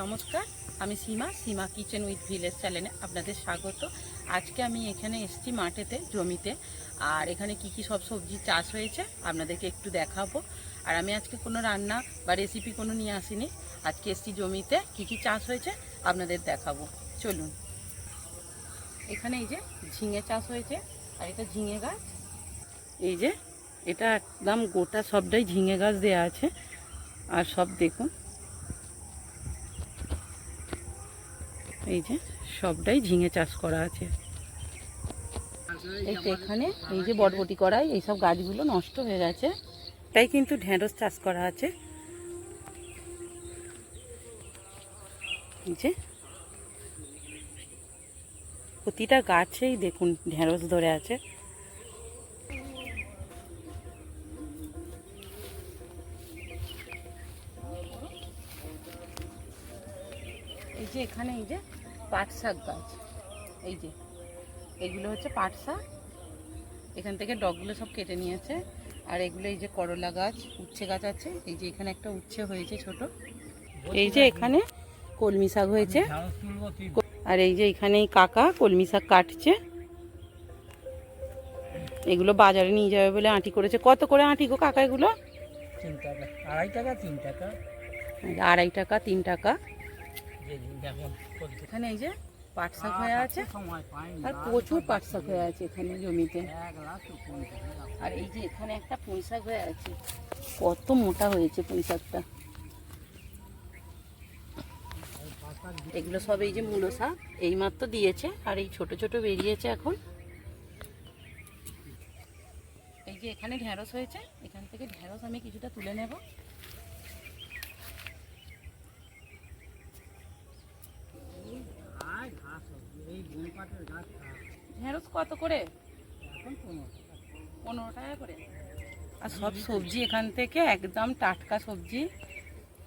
নমস্কার, আমি Seema Seema kitchen with village চ্যানেলে আপনাদের স্বাগত। আজকে আমি এখানে এসেছি মাঠেতে, জমিতে। আর এখানে কি কি সব সবজি চাষ হয়েছে আপনাদেরকে একটু দেখাবো। আর আমি আজকে কোনো রান্না বা রেসিপি কোনো নিয়ে আসিনি। আজকে এসেছি জমিতে, কি কি চাষ হয়েছে আপনাদের দেখাবো। চলুন। এখানে এই যে ঝিঙে চাষ হয়েছে, আর এটা ঝিঙে গাছ। এই যে, এটা একদম গোটা সবটাই ঝিঙে গাছ দেওয়া আছে। আর সব দেখুন। এই যে সবটাই ঝিঙে চাষ করা আছে। এই তো এখানে এই যে বটবটি করাই এইসব গাছগুলো নষ্ট হয়ে গেছে। তাই কিন্তু ঢেঁড়স চাষ করা আছে। এই যে প্রতিটা গাছেই দেখুন ঢেঁড়স ধরে আছে। যে এখানে এই যে পাট শাক গাছ এই যে এগুলো হচ্ছে পাট শাক। এখান থেকে ডগগুলো সব কেটে নিয়েছে। আর এগুলো এই যে করলা গাছ উচ্ছে গাছ আছে। এই যে এখানে একটা উচ্ছে হয়েছে ছোট। এই যে এখানে কলমি শাক হয়েছে। আর এই যে এখানে কাকা কলমি শাক কাটছে। এগুলো বাজারে নিয়ে যাবে বলে আঁটি করেছে। কত করে আঁটি গো কাকা এগুলো? আড়াই টাকা তিন টাকা। আড়াই টাকা তিন টাকা। এখানে এই যে পাট শাক হয়ে আছে। আর প্রচুর পাট শাক হয়ে আছে এখানে জমিতে। আর এই যে এখানে একটা পুঁই শাক হয়ে আছে। কত মোটা হয়েছে পুঁই শাকটা এগুলো সব এই যে মূলো শাক, এই মাত্র দিয়েছে, আর এই ছোট ছোট বেরিয়েছে এখন। এই যে এখানে ঢেঁড়স হয়েছে, এখান থেকে ঢেঁড়স আমি কিছুটা তুলে নেব। ঢেঁড়স কত করে? এখন পনেরো টাকা। পনেরো টাকা করে। আর সব সবজি এখান থেকে একদম টাটকা সবজি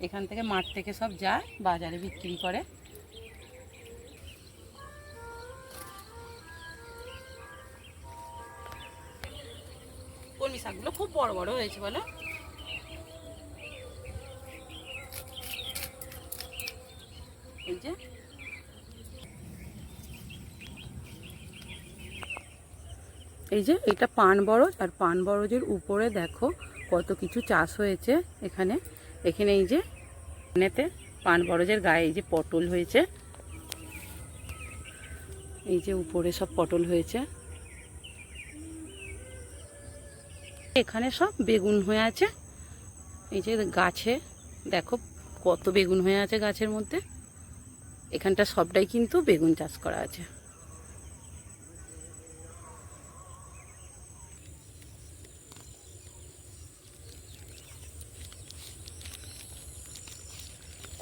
এখান থেকে মাঠ থেকে সব যায় বাজারে বিক্রি করে। কলমি শাকগুলো খুব বড় বড় হয়েছে বলো। এই যে এই যে এটা পান বরজ, আর পান বরজের উপরে দেখো কত কিছু চাষ হয়েছে এখানে। এখানে এই যে এখানেতে পান বরজের গায়ে এই যে পটল হয়েছে। এই যে উপরে সব পটল হয়েছে। এখানে সব বেগুন হয়ে আছে। এই যে গাছে দেখো কত বেগুন হয়ে আছে গাছের মধ্যে। এখানটা সবটাই কিন্তু বেগুন চাষ করা আছে।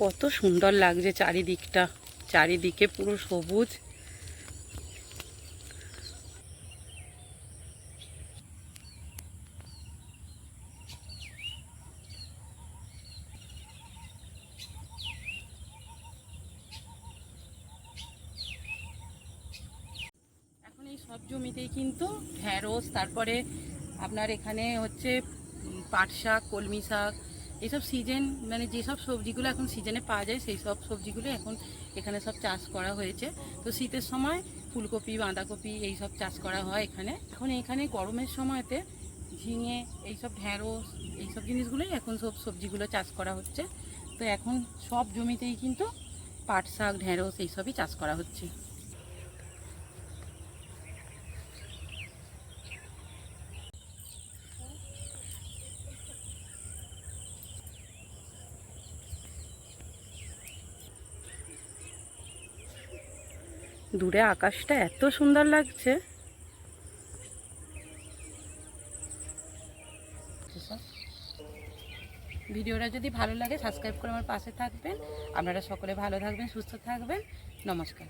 কত সুন্দর লাগছে চারিদিকটা। চারিদিকে পুরো সবুজ। এখন এই সব জমিতেই কিন্তু ঢ্যাঁড়স তারপরে আপনার এখানে হচ্ছে পাট শাক, কলমি শাক এইসব সিজন মানে যেসব সবজিগুলো এখন সিজনে পাওয়া যায়, সেই সব সবজিগুলো এখন এখানে সব চাষ করা হয়েছে। তো শীতের সময় ফুলকপি, বাঁধাকপি এই সব চাষ করা হয় এখানে। এখন এখানে গরমের সময়তে ঝিঙে, এইসব ঢ্যাঁড়স এইসব জিনিসগুলোই এখন সব সবজিগুলো চাষ করা হচ্ছে। তো এখন সব জমিতেই কিন্তু পাট শাক ঢ্যাঁড়স এইসবই চাষ করা হচ্ছে। দূরে আকাশটা এত সুন্দর লাগছে। ভিডিওটা যদি ভালো লাগে, সাবস্ক্রাইব করে আমার পাশে থাকবেন। আপনারা সকলে ভালো থাকবেন, সুস্থ থাকবেন। নমস্কার।